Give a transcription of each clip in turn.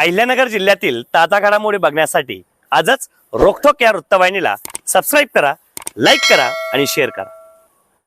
अहिल्यानगर जिल्ह्यातील ताजा घडामोडी बघण्यासाठी आजच रोखोक या वृत्तवाहिनीला सबस्क्राईब करा लाईक करा आणि शेअर करा.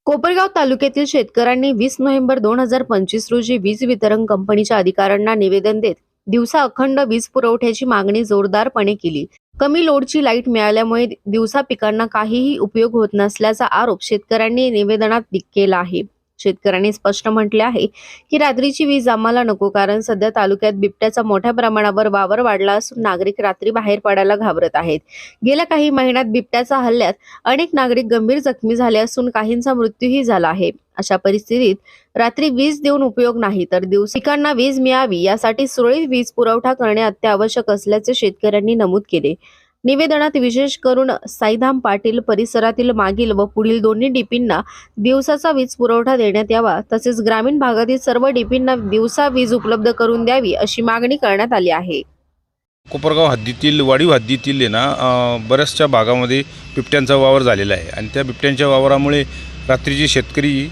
कोपरगाव तालुक्यातील शेतकऱ्यांनी वीस नोव्हेंबर दोन हजार पंचवीस रोजी वीज वितरण कंपनीच्या अधिकाऱ्यांना निवेदन देत दिवसा अखंड वीज पुरवठ्याची मागणी जोरदारपणे केली. कमी लोडची लाइट मिळाल्यामुळे दिवसा पिकांना काहीही उपयोग होत नसल्याचा आरोप शेतकऱ्यांनी निवेदनात केला आहे. शेतकऱ्यांनी स्पष्ट म्हटले आहे की रात्रीची वीज आम्हाला नको कारण सध्या तालुक्यात बिबट्याचा मोठ्या प्रमाणावर वावर वाढला असून नागरिक रात्री बाहेर पडायला घाबरत आहेत. गेल्या काही महिन्यात बिबट्याच्या हल्ल्यात अनेक नागरिक गंभीर जखमी झाले असून काहींचा मृत्यूही झाला आहे. अशा परिस्थितीत रात्री वीज देऊन उपयोग नाही तर दिवसिकांना वीज मिळावी यासाठी सुरळीत वीज पुरवठा करणे अत्यावश्यक असल्याचे शेतकऱ्यांनी नमूद केले. निवेदनात विशेष करून साईधाम पाटील परिसरातील मागील व पुढील दोन्ही डीपींना दिवसाचा वीज पुरवठा देण्यात यावा तसेच ग्रामीण भागातील सर्व डीपींना दिवसा वीज उपलब्ध करून द्यावी अशी मागणी करण्यात आली आहे. कोपरगाव हद्दीतील वाडीव हद्दीतील आहे ना बऱ्याचशा भागामध्ये बिबट्यांचा वावर झालेला आहे आणि त्या बिबट्यांच्या वावरामुळे रात्रीचे शेतकरी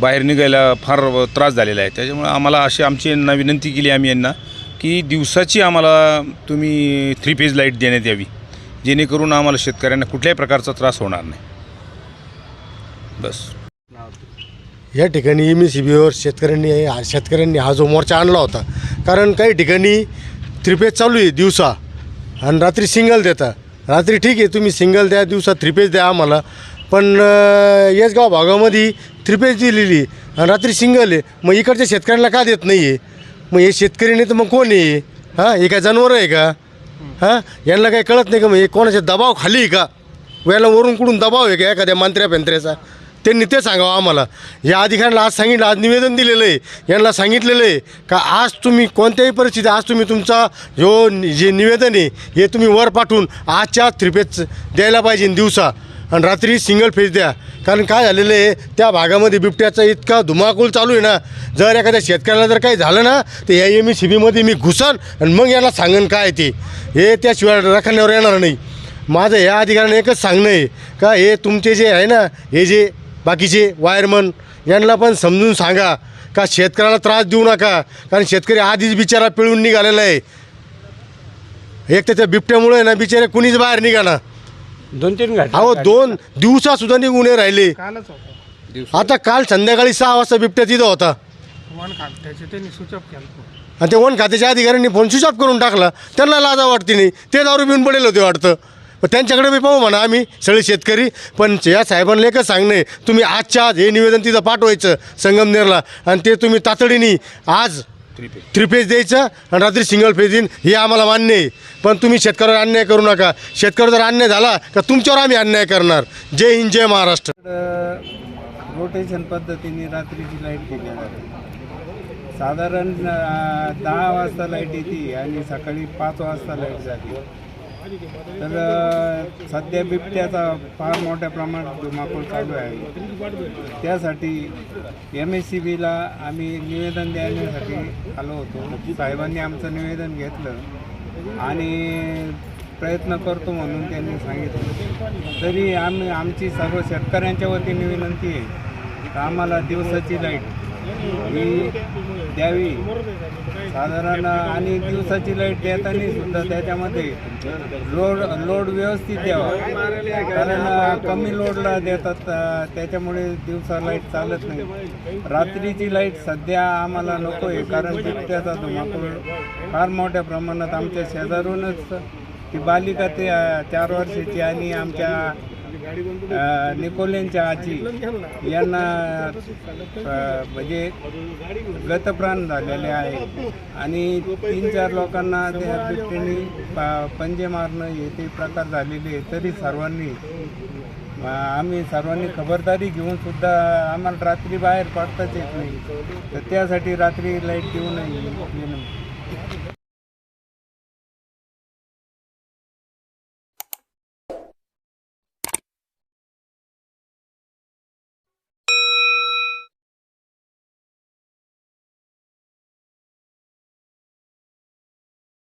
बाहेर निघायला फार त्रास झालेला आहे. त्याच्यामुळे आम्हाला अशी आमची यांना विनंती केली आम्ही यांना की दिवसाची आम्हाला तुम्ही थ्री फेज लाइट देण्यात यावी. जेणेकरून आम्हाला शेतकऱ्यांना कुठल्याही प्रकारचा त्रास होणार नाही. बस. या ठिकाणी एम सी बीवर शेतकऱ्यांनी शेतकऱ्यांनी हा जो मोर्चा आणला होता कारण काही ठिकाणी त्रिपेज चालू आहे दिवसा आणि रात्री सिंगल देता. रात्री ठीक आहे तुम्ही सिंगल द्या दिवसा थ्रीपेज द्या आम्हाला पण येसगाव भागामध्ये थ्रीपेज दिलेली आणि रात्री सिंगल आहे. मग इकडच्या शेतकऱ्यांना का देत नाही आहे मग हे शेतकरी नाही तर मग कोण आहे? हां हे काय जनावरं आहे का? हां? यांना काही कळत नाही का मग हे कोणाच्या दबाव खाली आहे का? याला वरून कुठून दबाव आहे का एखाद्या मंत्र्या पेंत्र्याचा? त्यांनी ते सांगावं आम्हाला. या अधिकाऱ्यांना आज सांगितलं आज निवेदन दिलेलं आहे. यांना सांगितलेलं आहे का आज तुम्ही कोणत्याही परिस्थितीत आज तुम्ही तुमचा जो जे निवेदन आहे हे तुम्ही वर पाठवून आजच्या थ्रीपेच द्यायला पाहिजे दिवसा. आणि रात्री सिंगल फेज द्या. कारण काय झालेलं आहे त्या भागामध्ये बिबट्याचा इतका धुमाकूल चालू आहे ना जर एखाद्या शेतकऱ्याला जर काही झालं ना तर या एम ई सी बीमध्ये मी घुसन आणि मग याला सांगन काय ते. हे त्याशिवाय रखण्यावर येणार नाही. माझं या अधिकाऱ्याने एकच सांगणं आहे का हे तुमचे जे आहे ना हे जे बाकीचे वायरमन यांना पण समजून सांगा का शेतकऱ्याला त्रास देऊ नका कारण शेतकरी आधीच बिचारा पिळून निघालेला आहे. एक तर त्या बिबट्यामुळे ना बिचारे कुणीच बाहेर निघाना दोन तीन घाट अहो दोन दिवसा सुद्धा निघून नाही राहिले. कालच होता. आता काल संध्याकाळी सहा वाजता बिबट्या तिथं होता. वन खात्याचे त्यांनी सूचक केलं आणि ते वन खात्याच्या अधिकाऱ्यांनी फोन स्विच ऑफ करून टाकला. त्यांना लाजा वाटते नाही. ते दारू पिऊन पडेल होते वाटतं. पण त्यांच्याकडे बी पाहू म्हणा आम्ही सगळे शेतकरी. पण या साहेबांना एकच सांगणे तुम्ही आजच्या आज हे निवेदन तिथं पाठवायचं संगमनेरला. आणि ते तुम्ही तातडीने आज थ्री पेज द्यायचं आणि रात्री सिंगल पेज देईन हे आम्हाला मान्य आहे. पण तुम्ही शेतकऱ्यावर अन्याय करू नका. शेतकरी जर अन्याय झाला तर तुमच्यावर आम्ही अन्याय करणार. जय हिंद जय महाराष्ट्र. रोटेशन पद्धतीने रात्रीची लाइट केली जाते. साधारण दहा वाजता लाइट येते आणि सकाळी पाच वाजता लाइट जाते. तर सध्या बिबट्याचा फार मोठ्या प्रमाणात धुमाकूळ चालू आहे. त्यासाठी एम एस सी बीला आम्ही निवेदन देण्यासाठी आलो होतो. साहेबांनी आमचं निवेदन घेतलं आणि प्रयत्न करतो म्हणून त्यांनी सांगितलं. तरी आम्ही आमची सर्व शेतकऱ्यांच्या वतीने विनंती आहे आम्हाला दिवसाची लाइट ही द्यावी साधारण आणि दिवसाची लाइट देताना सुद्धा त्याच्यामध्ये लोड लोड व्यवस्थित द्यावा. कारण कमी लोडला देतात त्याच्यामुळे दिवसा लाइट चालत नाही. रात्रीची लाइट सध्या आम्हाला नको आहे कारण बिबट्याचा धुमाकूळ फार मोठ्या प्रमाणात आमच्या शेजारूनच. ती बालिका ते चार वर्षाची आणि आमच्या निकोलेंच्या आजी यांना म्हणजे गतप्राण झालेले आहे. आणि तीन चार लोकांना त्या बिबट्याने पंजे मारणं हे ते प्रकार झालेले आहे. तरी सर्वांनी आम्ही सर्वांनी खबरदारी घेऊन सुद्धा आम्हाला रात्री बाहेर पडताच येत नाही. तर त्यासाठी रात्री लाइट देऊ नये